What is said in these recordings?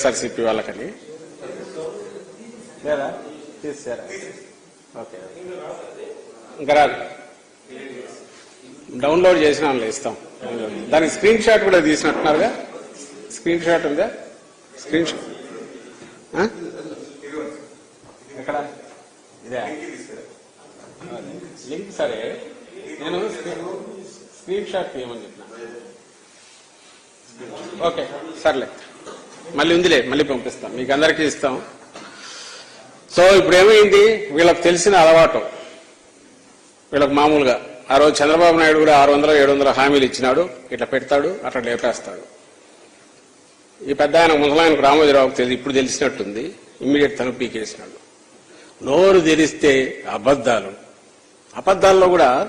వైఎస్ఆర్సీపీ వాళ్ళకని. లేదా తీసారా. ఓకే. ఇంకా రాదు. డౌన్లోడ్ చేసిన వాళ్ళు ఇస్తాం. దానికి స్క్రీన్ షాట్ కూడా తీసినట్టున్నారుగా? స్క్రీన్ షాట్ ఉందా? Screen shot? ఎక్కడ? ఇదే. లింక్ సరే. నేను స్క్రీన్- స్క్రీన్ షాట్ తీయమని చెప్పిన. ఓకే సర్లే. మళ్ళీ ఉందిలే మళ్ళీ పంపిస్తాం. మీకు అందరికీ ఇస్తాం. సో ఇప్పుడు ఏమైంది వీళ్ళకి తెలిసిన అలవాటు. వీళ్ళకి మామూలుగా. ఆ రోజు చంద్రబాబు నాయుడు కూడా ఆరు వందల ఏడు వందల హామీలు ఇచ్చినాడు. ఇట్లా పెడతాడు అట్లా లేపేస్తాడు. ఈ పెద్ద ఆయన ముసలాయనకు రామోజీరావుకు తెలిసి ఇప్పుడు తెలిసినట్టుంది. ఇమ్మీడియట్ తను పీకేసినాడు. నోరు తెరిస్తే అబద్ధాలు. అబద్ధాల్లో కూడా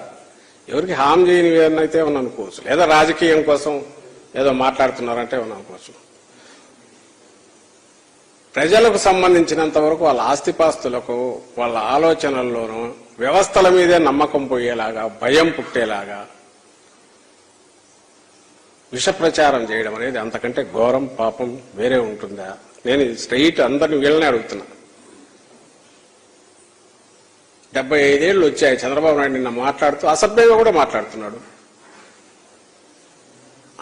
ఎవరికి హామ్ చేయని అయితే ఏమన్నా అనుకోవచ్చు. లేదా రాజకీయం కోసం ఏదో మాట్లాడుతున్నారంటే ఏమన్నా అనుకోవచ్చు. ప్రజలకు సంబంధించినంత వరకు వాళ్ళ ఆస్తిపాస్తులకు వాళ్ళ ఆలోచనల్లోనూ వ్యవస్థల మీదే నమ్మకం పోయేలాగా భయం పుట్టేలాగా విషప్రచారం చేయడం అనేది అంతకంటే ఘోరం పాపం వేరే ఉంటుందా? నేను స్ట్రైట్ అందరిని వీళ్ళని అడుగుతున్నా. డెబ్బై ఐదేళ్ళు వచ్చాయి. చంద్రబాబు నాయుడు నిన్న మాట్లాడుతూ అసభ్యంగా కూడా మాట్లాడుతున్నాడు.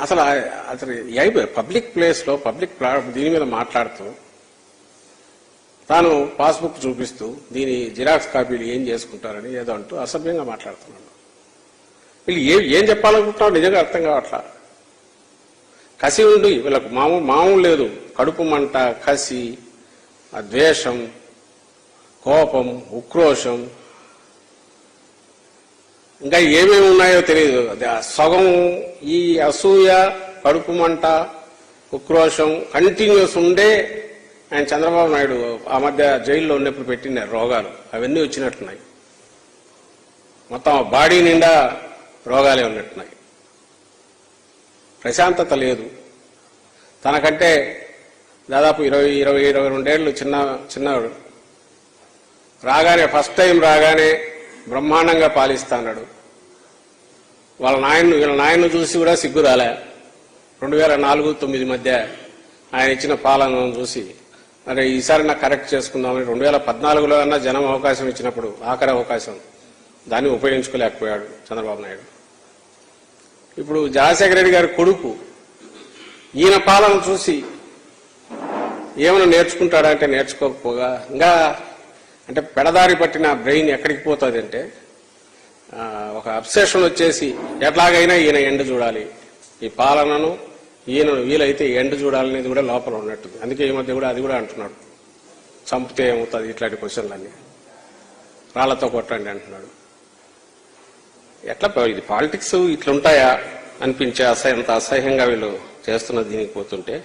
అసలు అతను అసలు అయిపోయి పబ్లిక్ ప్లేస్లో పబ్లిక్ దీని మీద మాట్లాడుతూ తాను పాస్బుక్ చూపిస్తూ దీని జిరాక్స్ కాపీలు ఏం చేసుకుంటారని ఏదో అంటూ అసభ్యంగా మాట్లాడుతున్నాడు. వీళ్ళు ఏం ఏం చెప్పాలనుకుంటున్నావు నిజంగా అర్థం కావట్లా? కసి ఉండి వీళ్ళకు మామూలు మామూలు లేదు. కడుపు మంట కసి ఆ ద్వేషం కోపం ఉక్రోషం. ఇంకా ఏమేమి ఉన్నాయో తెలియదు. అది ఆ సగం ఈ అసూయ కడుపు మంట ఉక్రోషం కంటిన్యూస్ ఉండే ఆయన చంద్రబాబు నాయుడు ఆ మధ్య జైల్లో ఉన్నప్పుడు పెట్టిన రోగాలు అవన్నీ వచ్చినట్టున్నాయి. మొత్తం ఆ బాడీ నిండా రోగాలే ఉన్నట్టున్నాయి. ప్రశాంతత లేదు. తనకంటే దాదాపు ఇరవై ఇరవై ఇరవై రెండేళ్ళు చిన్న చిన్నవాడు. రాగానే ఫస్ట్ టైం రాగానే బ్రహ్మాండంగా పాలిస్తాడు వాళ్ళ నాయన్ను వీళ్ళ నాయన్ను చూసి కూడా సిగ్గు రాలే రెండు వేల నాలుగు తొమ్మిది మధ్య ఆయన ఇచ్చిన పాలనను చూసి అరే ఈసారి నాకు కరెక్ట్ చేసుకుందామని రెండు వేల పద్నాలుగులో అన్న జనం అవకాశం ఇచ్చినప్పుడు ఆఖరి అవకాశం దాన్ని ఉపయోగించుకోలేకపోయాడు చంద్రబాబు నాయుడు. ఇప్పుడు జగన్శేఖర రెడ్డి గారి కొడుకు ఈయన పాలన చూసి ఏమైనా నేర్చుకుంటాడా అంటే నేర్చుకోకపోగా ఇంకా అంటే పెడదారి పట్టిన బ్రెయిన్ ఎక్కడికి పోతుంది అంటే ఒక అబ్సెషన్ వచ్చేసి ఎట్లాగైనా ఈయన ఎండ చూడాలి. ఈ పాలనను ఈయన వీలైతే ఎండ చూడాలనేది కూడా లోపల ఉన్నట్టుంది. అందుకే ఈ మధ్య కూడా అది కూడా అంటున్నాడు. చంపితే ఏమవుతుంది? ఇట్లాంటి క్వశ్చన్లన్నీ. రాళ్ళతో కొట్టండి అంటున్నాడు. ఎట్లా ఇది పాలిటిక్స్ ఇట్లుంటాయా అనిపించే అసహ్యంత అసహ్యంగా వీళ్ళు చేస్తున్న దీనికి పోతుంటే?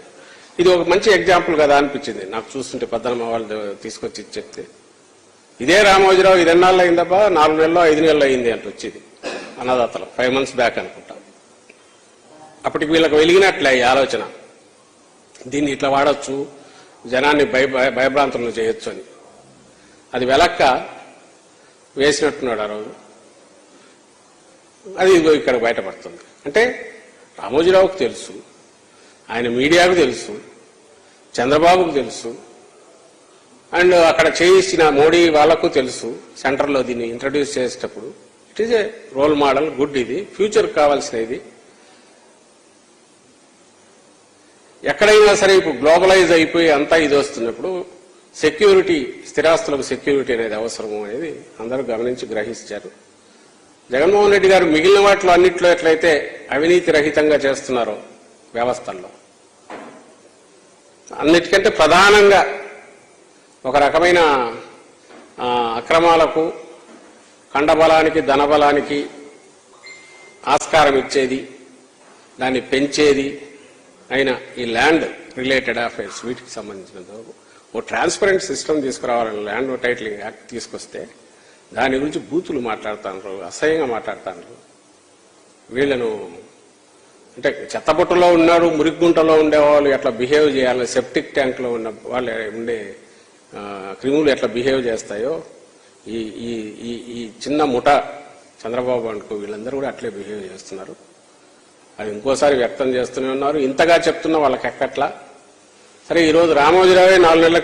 ఇది ఒక మంచి ఎగ్జాంపుల్ కదా అనిపించింది. నాకు చూస్తుంటే పద్దనమ్మ వాళ్ళు తీసుకొచ్చి చెప్తే ఇదే రామోజీరావు ఇది ఎన్నాళ్ళు అయిందబ్బా? నాలుగు నెలలు ఐదు నెలలు అయింది అంటే వచ్చేది. అన్నదాతలు. ఫైవ్ మంత్స్ బ్యాక్ అనుకుంటున్నాను అప్పటికి వీళ్ళకి వెలిగినట్లే ఈ ఆలోచన. దీన్ని ఇట్లా వాడచ్చు జనాన్ని భయ భయ- భయభ్రాంతులను చేయొచ్చు అని. అది వెలక్క వేసినట్టున్నాడు ఆ రోజు. అది ఇదిగో ఇక్కడ బయటపడుతుంది. అంటే రామోజీరావుకు తెలుసు ఆయన మీడియాకు తెలుసు చంద్రబాబుకు తెలుసు అండ్ అక్కడ చేయించిన మోడీ వాళ్ళకు తెలుసు సెంటర్లో దీన్ని ఇంట్రడ్యూస్ చేసేటప్పుడు. It is a role model good ఇది ఫ్యూచర్ కావాల్సిన ఇది ఎక్కడైనా సరే ఇప్పుడు గ్లోబలైజ్ అయిపోయి అంతా ఇది వస్తున్నప్పుడు సెక్యూరిటీ స్థిరాస్తులకు సెక్యూరిటీ అనేది అవసరము అనేది అందరూ గమనించి గ్రహించారు. జగన్మోహన్ రెడ్డి గారు మిగిలిన వాటిలో అన్నింటిలో ఎట్లయితే అవినీతి రహితంగా చేస్తున్నారో వ్యవస్థల్లో అన్నిటికంటే ప్రధానంగా ఒక రకమైన అక్రమాలకు కండబలానికి ధనబలానికి ఆస్కారం ఇచ్చేది దాన్ని పెంచేది అయిన ఈ ల్యాండ్ రిలేటెడ్ అఫైర్స్ వీటికి సంబంధించినంత వరకు ఓ ట్రాన్స్పరెంట్ సిస్టమ్ తీసుకురావాలని ల్యాండ్ టైటిలింగ్ యాక్ట్ తీసుకొస్తే దాని గురించి బూతులు మాట్లాడుతాను అసహ్యంగా మాట్లాడుతాను వీళ్ళను అంటే చెత్తబుట్టలో ఉన్నారు మురిగుంటలో ఉండేవాళ్ళు ఎట్లా బిహేవ్ చేయాలి సెప్టిక్ ట్యాంక్లో ఉన్న వాళ్ళు ఉండే క్రిములు ఎట్లా బిహేవ్ చేస్తాయో ఈ ఈ ఈ ఈ చిన్న ముఠ చంద్రబాబు అనుకో వీళ్ళందరూ కూడా అట్లే బిహేవ్ చేస్తున్నారు. అది ఇంకోసారి వ్యక్తం చేస్తూనే ఉన్నారు. ఇంతగా చెప్తున్నా వాళ్ళకి ఎక్కట్లా? సరే ఈరోజు రామోజీరావే నాలుగు నెలల